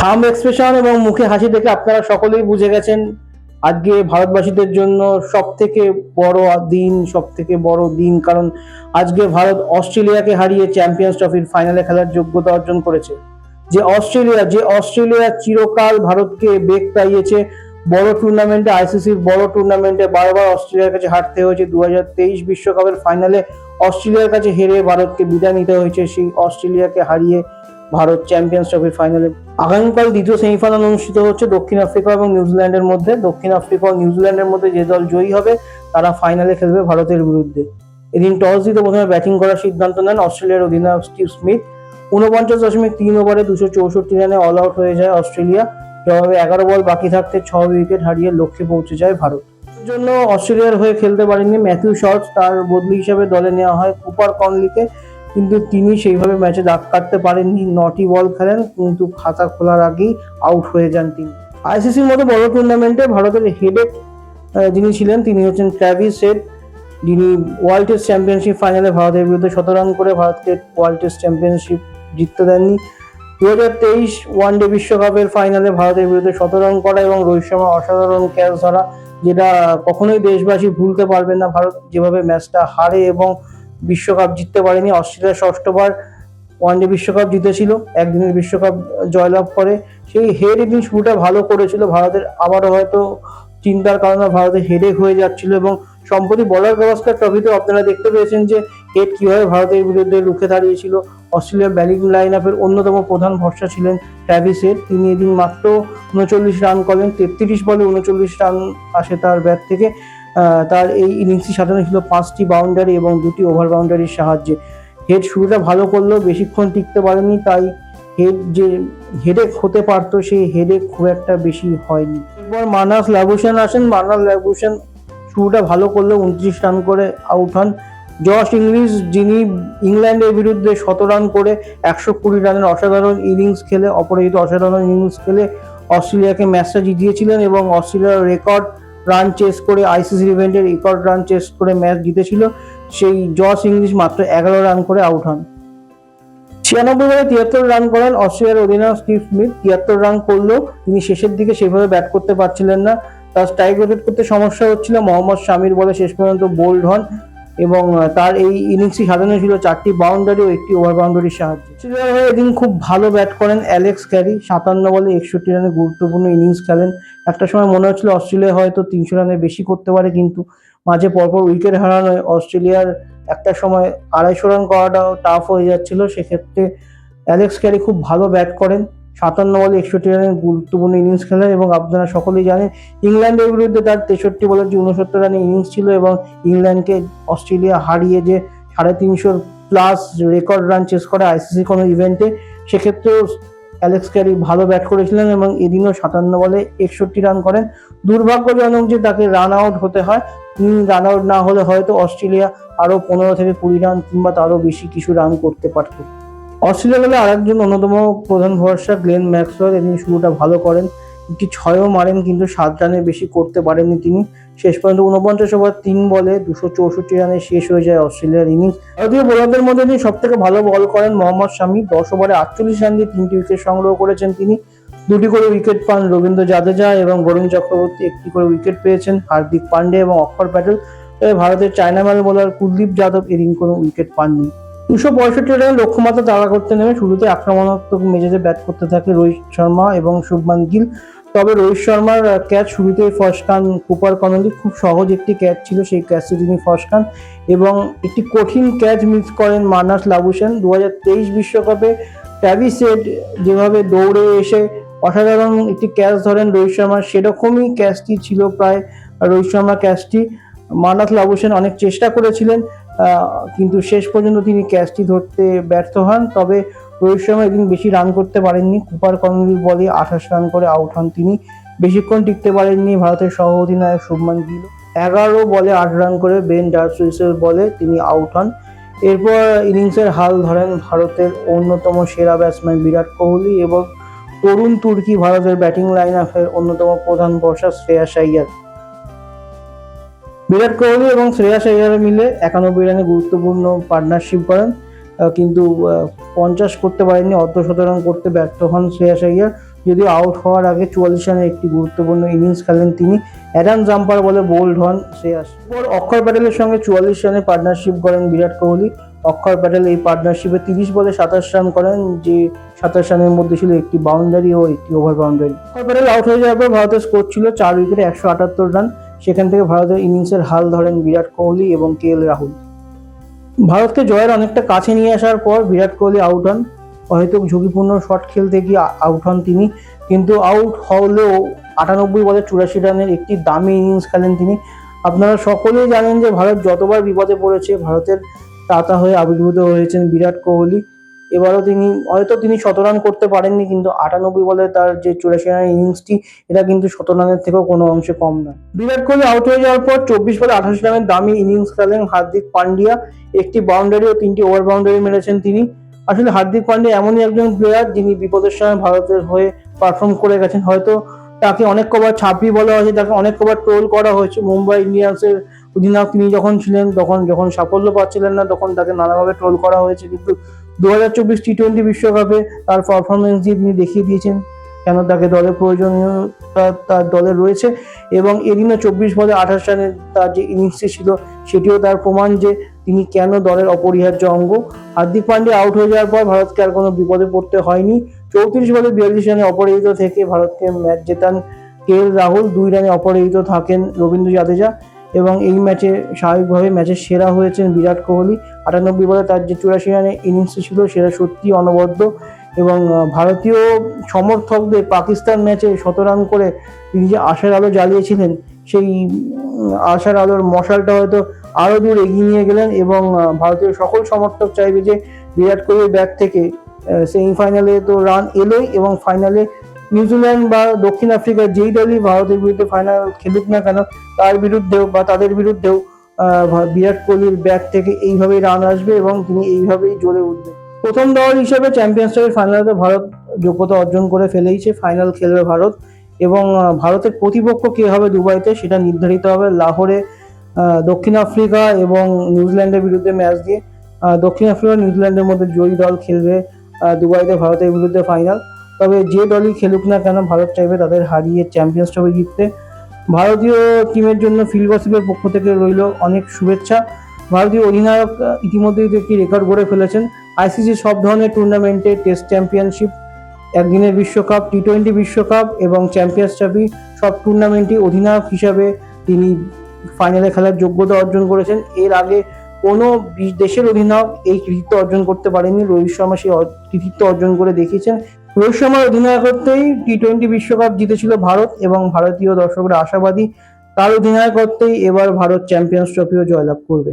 থাম এক্সপ্রেশন এবং মুখে হাসি দেখে আপনারা সকলেই বুঝে গেছেন আজকে ভারতবাসীদের জন্য সব থেকে বড় দিন সব থেকে বড় দিন, কারণ আজকে ভারত অস্ট্রেলিয়াকে হারিয়ে চ্যাম্পিয়ন্স ট্রফির ফাইনালে খেলার যোগ্যতা অর্জন করেছে। যে অস্ট্রেলিয়া যে অস্ট্রেলিয়া চিরকাল ভারতকে বেগ পাইয়েছে, বড় টুর্নামেন্টে, আইসিসির বড় টুর্নামেন্টে বারবার অস্ট্রেলিয়ার কাছে হারতে হয়েছে। দু বিশ্বকাপের ফাইনালে অস্ট্রেলিয়ার কাছে হেরে ভারতকে বিদায় নিতে হয়েছে। সেই অস্ট্রেলিয়াকে হারিয়ে ভারত চ্যাম্পিয়ন্স ট্রফির ফাইনালে। আগামীকাল দ্বিতীয় সেমিফাইনাল অনুষ্ঠিত হচ্ছে দক্ষিণ আফ্রিকা এবং নিউজিল্যান্ডের মধ্যে। দক্ষিণ আফ্রিকা ও নিউজিল্যান্ডের মধ্যে যে দল জয়ী হবে, তারা ফাইনালে খেলবে ভারতের বিরুদ্ধে। এদিন টস জিতে প্রথমে ব্যাটিং করার সিদ্ধান্ত নেন অস্ট্রেলিয়ার অধিনায়ক স্টিভ স্মিথ। উনপঞ্চাশ দশমিক তিন ওভারে দুশো চৌষট্টি রানে অল আউট হয়ে যায় অস্ট্রেলিয়া। জবাবে এগারো বল বাকি থাকতে ছ উইকেট হারিয়ে লক্ষ্যে পৌঁছে যায় ভারত। জন্য অস্ট্রেলিয়ার হয়ে খেলতে পারেননি ম্যাথিউ শর্টস। তার বদলি হিসেবে দলে নেওয়া হয় কুপার কনলিকে। কিন্তু তিনি সেইভাবে ম্যাচে দাগ কাটতে পারেননি। নটি বল খেলেন, কিন্তু খাতা খোলার আগেই আউট হয়ে যান তিনি। আইসিসির মতো বড় টুর্নামেন্টে ভারতের হেডেক যিনি ছিলেন, তিনি হচ্ছেন ট্র্যাভিস হেড যিনি ওয়ার্ল্ড টেস্ট চ্যাম্পিয়নশিপ ফাইনালে ভারতের বিরুদ্ধে শত রান করে ভারতকে ওয়ার্ল্ড টেস্ট চ্যাম্পিয়নশিপ জিততে দেননি। দু হাজার তেইশ ওয়ান ডে বিশ্বকাপের ফাইনালে ভারতের বিরুদ্ধে শত রান করা এবং রোহিত শর্মা অসাধারণ ক্যাচ ধরা, যেটা কখনোই দেশবাসী ভুলতে পারবেন না। ভারত যেভাবে ম্যাচটা হারে এবং বিশ্বকাপ জিততে পারেনি, অস্ট্রেলিয়া ষষ্ঠবার ওয়ানডে বিশ্বকাপ জিতেছিল, একদিনের বিশ্বকাপ জয়লাভ করে। সেই হেড এদিন শুরুটা ভালো করেছিল, ভারতের আবারও হয়তো চিন্তার কারণে ভারতের হেডেক হয়ে যাচ্ছিল এবং সম্প্রতি বলার গাভাস্কার ট্রফিতে আপনারা দেখতে পেয়েছেন যে হেড কীভাবে ভারতের বিরুদ্ধে রুখে দাঁড়িয়েছিল। অস্ট্রেলিয়ার ব্যালিং লাইন আপের অন্যতম প্রধান ভরসা ছিলেন ট্র্যাভিস তিনি এদিন মাত্র উনচল্লিশ রান করেন, তেত্রিশ বলে উনচল্লিশ রান আসে তার ব্যাট থেকে। তার এই ইনিংসটি সাজানো ছিল পাঁচটি বাউন্ডারি এবং দুটি ওভার বাউন্ডারির সাহায্যে। হেড শুরুটা ভালো করলেও বেশিক্ষণ টিকতে পারেনি, তাই হেড যে হেডেক হতে পারতো সেই হেডেক খুব একটা বেশি হয়নি। এরপর মানাস লাবুসেন আসেন, মানাস লাবুসেন শুরুটা ভালো করলেও উনত্রিশ রান করে আউট হন। জশ ইংলিশ যিনি ইংল্যান্ডের বিরুদ্ধে শত রান করে একশো কুড়ি রানের অসাধারণ ইনিংস খেলে, অপরাজিত অসাধারণ ইনিংস খেলে অস্ট্রেলিয়াকে ম্যাচটা জিতিয়েছিলেন এবং অস্ট্রেলিয়ার রেকর্ড রান চেস করে আইসিসি ইভেন্টের রেকর্ড রান চেস করে ম্যাচ জিতেছিল। সেই জস ইংলিশ মাত্র এগারো রান করে আউট হন। ছিয়ানব্বই বলে তিয়াত্তর রান করেন অস্ট্রেলিয়ার অধিনায়ক স্টিভ স্মিথ। তিয়াত্তর রান করলেও তিনি শেষের দিকে সেভাবে ব্যাট করতে পারছিলেন না। তার স্ট্রাইক রোটেট করতে সমস্যা হচ্ছিল। মোহাম্মদ শামির বলে শেষ পর্যন্ত বোল্ড হন। এবং তার এই ইনিংসটি সাজানো ছিল চারটি বাউন্ডারি ও একটি ওভার বাউন্ডারির সাহায্যে। হয়ে এদিন খুব ভালো ব্যাট করেন অ্যালেক্স ক্যারি সাতান্ন বলে একষট্টি রানে গুরুত্বপূর্ণ ইনিংস খেলেন। একটা সময় মনে হচ্ছিল অস্ট্রেলিয়া হয়তো তিনশো রানের বেশি করতে পারে, কিন্তু মাঝে পরপর উইকেট হারানোয় অস্ট্রেলিয়ার একটা সময় আড়াইশো রান করাটাও টাফ হয়ে যাচ্ছিল। সেক্ষেত্রে অ্যালেক্স ক্যারি খুব ভালো ব্যাট করেন। সাতান্ন বলে একষট্টি রানের গুরুত্বপূর্ণ ইনিংস খেলেন এবং আপনারা সকলেই জানেন ইংল্যান্ডের বিরুদ্ধে তার তেষট্টি বলের যে উনসত্তর রানের ইনিংস ছিল এবং ইংল্যান্ডকে অস্ট্রেলিয়া হারিয়ে যে সাড়ে তিনশোর প্লাস রেকর্ড রান চেস করে আইসিসি কোনো ইভেন্টে সেক্ষেত্রেও অ্যালেক্স ক্যারি ভালো ব্যাট করেছিলেন এবং এদিনও সাতান্ন বলে একষট্টি রান করেন। দুর্ভাগ্যজনক যে তাকে রান আউট হতে হয়। তিনি রান আউট না হলে হয়তো অস্ট্রেলিয়া আরও পনেরো থেকে কুড়ি রান কিংবা তারও বেশি কিছু রান করতে পারত। অস্ট্রেলিয়া গেলে আরেকজন অন্যতম প্রধান ভরসা গ্লেন ম্যাক্সওয়েল। এদিন শুরুটা ভালো করেন, একটি ছয়ও মারেন, কিন্তু সাত রানের বেশি করতে পারেননি তিনি। শেষ পর্যন্ত উনপঞ্চাশ ওভার তিন বলে দুশো চৌষট্টি রানে শেষ হয়ে যায় অস্ট্রেলিয়ার ইনিংস। ভারতীয় বোলারদের মধ্যে তিনি সব থেকে ভালো বল করেন মোহাম্মদ শামি দশ ওভারে আটচল্লিশ রান দিয়ে তিনটি উইকেট সংগ্রহ করেছেন তিনি। দুটি করে উইকেট পান রবীন্দ্র জাদেজা এবং বরুণ চক্রবর্তী, একটি করে উইকেট পেয়েছেন হার্দিক পান্ডে এবং অক্ষর প্যাটেল। ভারতের চায়নাম্যান বোলার কুলদীপ যাদব এদিন কোনো উইকেট পাননি। দুশো পঁয়ষট্টি রানে লক্ষ্যমাত্রা তাড়া করতে নেমে শুরুতে আক্রমণাত্মক মেজাজে ব্যাট করতে থাকে রোহিত শর্মা এবং শুভমান গিল। তবে রোহিত শর্মার ক্যাচ ফার্স্ট খান কুপার কনলি। খুব সহজ একটি ক্যাচ ছিল, সেই ক্যাচটি তিনি ফার্স্ট খান এবং একটি কঠিন ক্যাচ মিস করেন মানাস লাবুসেন দু হাজার তেইশ বিশ্বকাপে ট্যাভিস হেড যেভাবে দৌড়ে এসে অসাধারণ একটি ক্যাচ ধরেন রোহিত শর্মার সেরকমই ক্যাচটি ছিল প্রায় রোহিত শর্মা ক্যাচটি মানাস লাবুসেন অনেক চেষ্টা করেছিলেন কিন্তু শেষ পর্যন্ত তিনি ক্যাচটি ধরতে ব্যর্থ হন। তবে রোহিত শর্মা এদিন বেশি রান করতে পারেননি। কুপার কর্নলির বলে আঠাশ রান করে আউট হন তিনি। বেশিক্ষণ টিকতে পারেননি ভারতের সহ অধিনায়ক শুভমান গিল। এগারো বলে আট রান করে বেন ডার্সুইসের বলে তিনি আউট হন। এরপর ইনিংসের হাল ধরেন ভারতের অন্যতম সেরা ব্যাটসম্যান বিরাট কোহলি এবং তরুণ তুর্কি ভারতের ব্যাটিং লাইন আপের অন্যতম প্রধান ভরসা শ্রেয়াস আইয়ার বিরাট কোহলি এবং শ্রেয়াস আইয়ার মিলে একানব্বই রানে গুরুত্বপূর্ণ পার্টনারশিপ করেন। কিন্তু পঞ্চাশ করতে পারেননি, অর্ধ শতরান করতে ব্যর্থ হন শ্রেয়াস আইয়ার যদিও আউট হওয়ার আগে চুয়াল্লিশ রানের একটি গুরুত্বপূর্ণ ইনিংস খেলেন তিনি। অ্যাডাম জাম্পার বলে বোল্ড হন শ্রেয়াস এরপর অক্ষর প্যাটেলের সঙ্গে চুয়াল্লিশ রানে পার্টনারশিপ করেন বিরাট কোহলি। অক্ষর প্যাটেল এই পার্টনারশিপে তিরিশ বলে সাতাশ রান করেন, যে সাতাশ রানের মধ্যে ছিল একটি বাউন্ডারি ও একটি ওভার বাউন্ডারি অক্ষর প্যাটেল আউট হয়ে যাওয়ার পর ভারতের স্কোর ছিল চার উইকেটে একশো আটাত্তর রান। সেখান থেকে ভারতের ইনিংসের হাল ধরেন বিরাট কোহলি এবং কে এল রাহুল। ভারতকে জয়ের অনেকটা কাছে নিয়ে আসার পর বিরাট কোহলি আউট হন। হয়তো ঝুঁকিপূর্ণ শট খেলতে গিয়ে আউট হন তিনি। কিন্তু আউট হলেও আটানব্বই বলে চুরাশি রানের একটি দামি ইনিংস খেলেন তিনি। আপনারা সকলেই জানেন যে ভারত যতবার বিপদে পড়েছে, ভারতের তাতা হয়ে আবির্ভূত হয়েছেন বিরাট কোহলি। এবারও তিনি, হয়তো তিনি শত রান করতে পারেননি, কিন্তু আটানব্বই বলে তার যে চুরাশি রানের ইনিংসটি এটা কিন্তু শত রানের থেকেও কোনো অংশে কম নয়। বিরাট কোহলি আউট হয়ে যাওয়ার পর চব্বিশ বলে আঠাশ রানের দামি ইনিংস খেলেন হার্দিক পান্ডিয়া। একটি বাউন্ডারি ও তিনটি ওভার বাউন্ডারি মেরেছেন তিনি। আসলে হার্দিক পান্ডিয়া এমনই একজন প্লেয়ার যিনি বিপদের সময় ভারতের হয়ে পারফর্ম করে গেছেন। হয়তো তাকে অনেক কবার ছাপড়ি বলা হয়েছে, তাকে অনেক কবার ট্রোল করা হয়েছে। মুম্বাই ইন্ডিয়ান্সের অধিনায়ক তিনি যখন ছিলেন, তখন যখন সাফল্য পাচ্ছিলেন না, তখন তাকে নানাভাবে ট্রোল করা হয়েছে। কিন্তু দু হাজার চব্বিশ টি টোয়েন্টি বিশ্বকাপে তার পারফরমেন্স দিয়ে তিনি দেখিয়ে দিয়েছেন কেন তাকে দলের প্রয়োজনীয়তা তার দলে রয়েছে এবং এদিনও চব্বিশ বলে আঠাশ রানের তার যে ইনিংসটি ছিল সেটিও তার প্রমাণ যে তিনি কেন দলের অপরিহার্য অঙ্গ। হার্দিক পান্ডে আউট হয়ে যাওয়ার পর ভারতকে আর কোনো বিপদে পড়তে হয়নি। চৌত্রিশ বলে বিয়াল্লিশ রানে অপরাজিত থেকে ভারতকে ম্যাচ জেতান কে রাহুল। দুই রানে অপরাজিত থাকেন রবীন্দ্র জাদেজা। এবং এই ম্যাচে স্বাভাবিকভাবে ম্যাচের সেরা হয়েছেন বিরাট কোহলি। আটানব্বই বলে তার যে চুরাশি রানের ইনিংসটি ছিল, সেটা সত্যি অনবদ্য। এবং ভারতীয় সমর্থকদের পাকিস্তান ম্যাচে শত রান করে তিনি যে আশার আলো জ্বালিয়েছিলেন, সেই আশার আলোর মশালটা হয়তো আরও দূর এগিয়ে নিয়ে গেলেন এবং ভারতীয় সকল সমর্থক চাইবে যে বিরাট কোহলির ব্যাট থেকে সেমিফাইনালে তো রান এলোই এবং ফাইনালে নিউজিল্যান্ড বা দক্ষিণ আফ্রিকা যেই দলই ভারতের বিরুদ্ধে ফাইনাল খেলুক না কেন, তার বিরুদ্ধেও বা তাদের বিরুদ্ধেও বিরাট কোহলির ব্যাট থেকে এইভাবেই রান আসবে এবং তিনি এইভাবেই জ্বলে উঠবে প্রথম দল হিসেবে চ্যাম্পিয়ন্স ট্রফির ফাইনালে ভারত যোগ্যতা অর্জন করে ফেলেইছে ফাইনাল খেলবে ভারত এবং ভারতের প্রতিপক্ষ কে হবে দুবাইতে সেটা নির্ধারিত হবে লাহোরে দক্ষিণ আফ্রিকা এবং নিউজিল্যান্ডের বিরুদ্ধে ম্যাচ দিয়ে। দক্ষিণ আফ্রিকা নিউজিল্যান্ডের মধ্যে জয়ী দল খেলবে দুবাইতে ভারতের বিরুদ্ধে ফাইনাল তবে যে দলই খেলুক না কেন, ভারত চাইবে তাদের হারিয়ে চ্যাম্পিয়ন্স ট্রফি জিততে। ভারতীয় টিমের জন্য ফিল পক্ষ থেকে রইল অনেক শুভেচ্ছা। ভারতীয় অধিনায়ক ইতিমধ্যেই একটি রেকর্ড গড়ে ফেলেছেন। আইসিসি সব ধরনের টুর্নামেন্টে টেস্ট চ্যাম্পিয়নশিপ একদিনের বিশ্বকাপ টি টোয়েন্টি বিশ্বকাপ এবং চ্যাম্পিয়ন্স ট্রফি সব টুর্নামেন্টই অধিনায়ক হিসাবে তিনি ফাইনালে খেলার যোগ্যতা অর্জন করেছেন। এর আগে কোনো দেশের অধিনায়ক এই কৃতিত্ব অর্জন করতে পারেনি রোহিত শর্মা সেই কৃতিত্ব অর্জন করে দেখিয়েছেন। রোহিত শর্মার অধিনায়কত্বেই টি টোয়েন্টি বিশ্বকাপ জিতেছিল ভারত এবং ভারতীয় দর্শকরা আশাবাদী তার অধিনায়কত্বেই এবার ভারত চ্যাম্পিয়ন্স ট্রফিও জয়লাভ করবে।